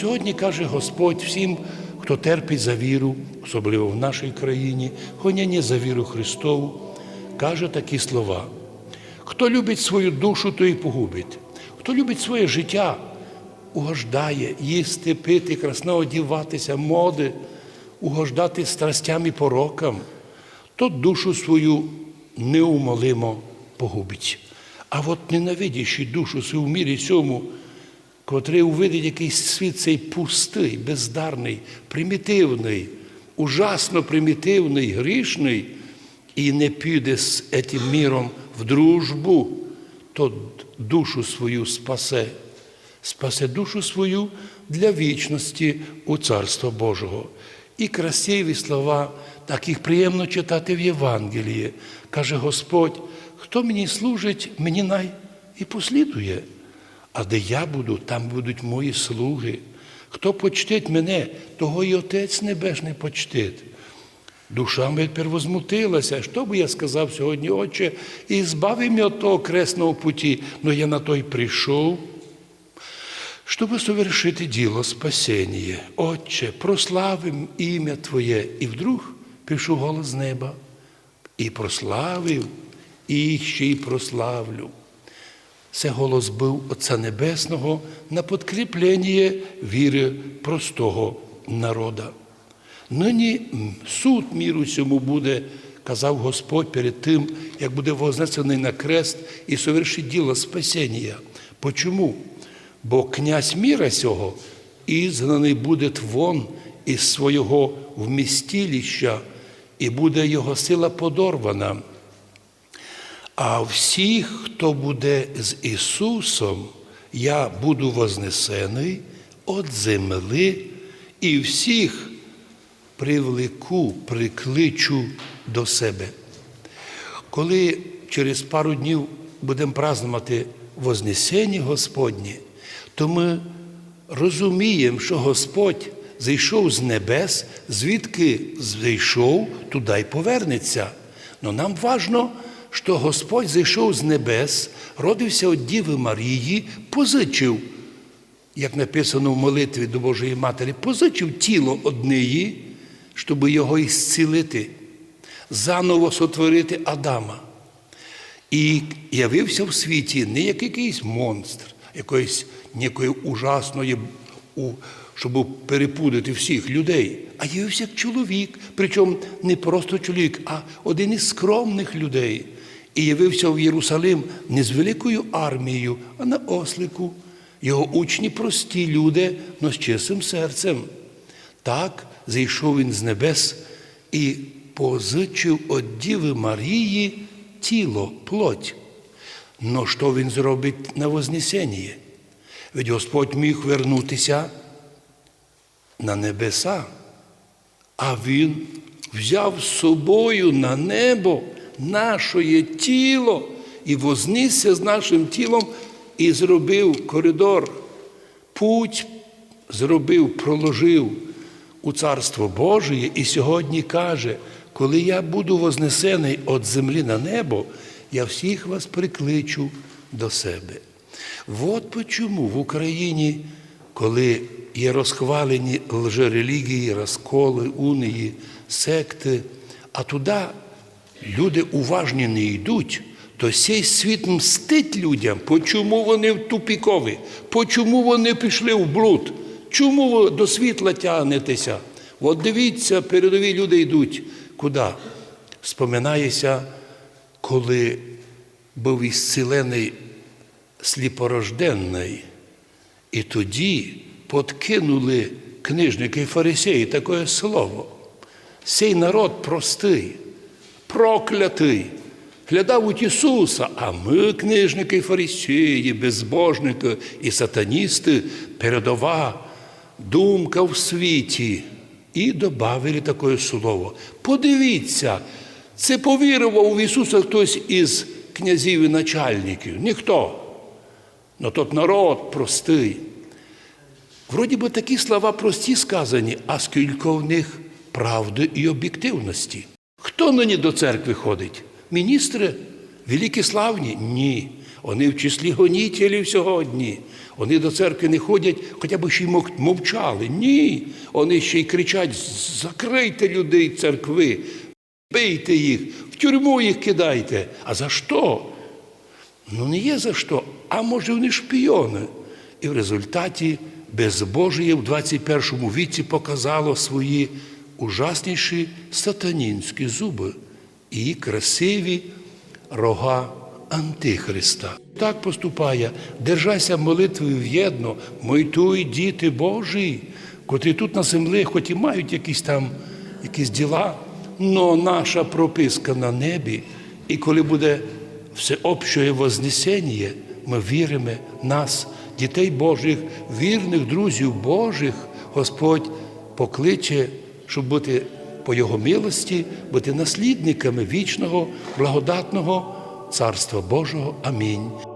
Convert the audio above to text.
сьогодні каже Господь всім, хто терпить за віру, особливо в нашій країні, гоняння за віру Христову, каже такі слова. Хто любить свою душу, то і погубить. Хто любить своє життя, угождає їсти, пити, красно одіватися, моди, угождати страстям і порокам, то душу свою неумолимо погубить. А от ненавидячи душу свою в мірі цьому, котрий увидить якийсь світ цей пустий, бездарний, примітивний, ужасно примітивний, грішний, і не піде з цим міром в дружбу, то душу свою спасе, спасе душу свою для вічності у Царство Божого. І красиві слова, так їх приємно читати в Євангелії. Каже Господь, хто мені служить, мені най і послідує. А де я буду, там будуть мої слуги. Хто почтить мене, того і Отець Небесний почтить. Душа моя тепер возмутилася. Що би я сказав сьогодні, Отче, і збави мене від того кресного путі, но я на той прийшов, щоб совершити діло спасення. Отче, прославим ім'я Твоє. І вдруг пішов голос з неба. І прославив, і ще й прославлю. Це голос був Отця Небесного на підкріплення віри простого народа. Нині суд міру цьому буде, казав Господь перед тим, як буде вознесений на крест і совершить діло спасіння. Почому? Бо князь міра цього ізгнаний буде вон із свого вмістилища, і буде його сила подорвана. А всіх, хто буде з Ісусом, я буду вознесений від земли, і всіх привлеку, прикличу до себе. Коли через пару днів будемо празднувати Вознесення Господнє, то ми розуміємо, що Господь зійшов з небес, звідки зійшов, туди й повернеться. Но нам важно, що Господь зійшов з небес, родився від Діви Марії, позичив, як написано в молитві до Божої Матері, позичив тіло однієї, щоб його ісцілити, заново сотворити Адама. І явився в світі не як якийсь монстр, якоїсь некої ужасної, щоб перепудити всіх людей, а явився як чоловік, причому не просто чоловік, а один із скромних людей. І явився в Єрусалим не з великою армією, а на ослику. Його учні прості люди, но з чистим серцем. Так зійшов він з небес і позичив від Діви Марії тіло, плоть. Но що він зробить на Вознесенні? Ведь Господь міг вернутися на небеса, а Він взяв з собою на небо наше тіло. І вознісся з нашим тілом і зробив коридор, путь зробив, проложив у Царство Божє і сьогодні каже, коли я буду вознесений від землі на небо, я всіх вас прикличу до себе. От почому в Україні, коли є розхвалені лжерелігії, розколи, унії, секти, а туди люди уважні не йдуть, то цей світ мстить людям, почому вони в тупікові, почому вони пішли в блуд, чому ви до світла тягнетеся? От дивіться, передові люди йдуть. Куди? Споминається, коли був ісцілений сліпорожденний, і тоді подкинули книжники і фарисеї таке слово. Цей народ простий, проклятий, глядав у Ісуса, а ми, книжники і фарисеї, безбожники і сатаністи, передова думка в світі. І додали таке слово. Подивіться, це повірував в Ісуса хтось із князів і начальників. Ніхто. Но тот народ простий. Вроді би такі слова прості сказані, а скільки в них правди і об'єктивності. Хто нині до церкви ходить? Міністри? Великі славні? Ні. Вони в числі гонітелів сьогодні. Вони до церкви не ходять, хоча б ще й мовчали. Ні. Вони ще й кричать: закрийте людей церкви, бийте їх, в тюрму їх кидайте. А за що? Ну не є за що, а може вони шпіони. І в результаті безбожіє в 21 віці показало свої ужасніші сатанінські зуби і красиві рога Антихриста. Так поступає, держайся молитвою в'єдно, мойтуй діти Божі, котрі тут на землі, хоч і мають якісь там якісь діла, но наша прописка на небі, і коли буде всеобщее вознесення, ми віримо нас, дітей Божих, вірних друзів Божих, Господь покличе, щоб бути по Його милості, бути наслідниками вічного, благодатного Царства Божого. Амінь.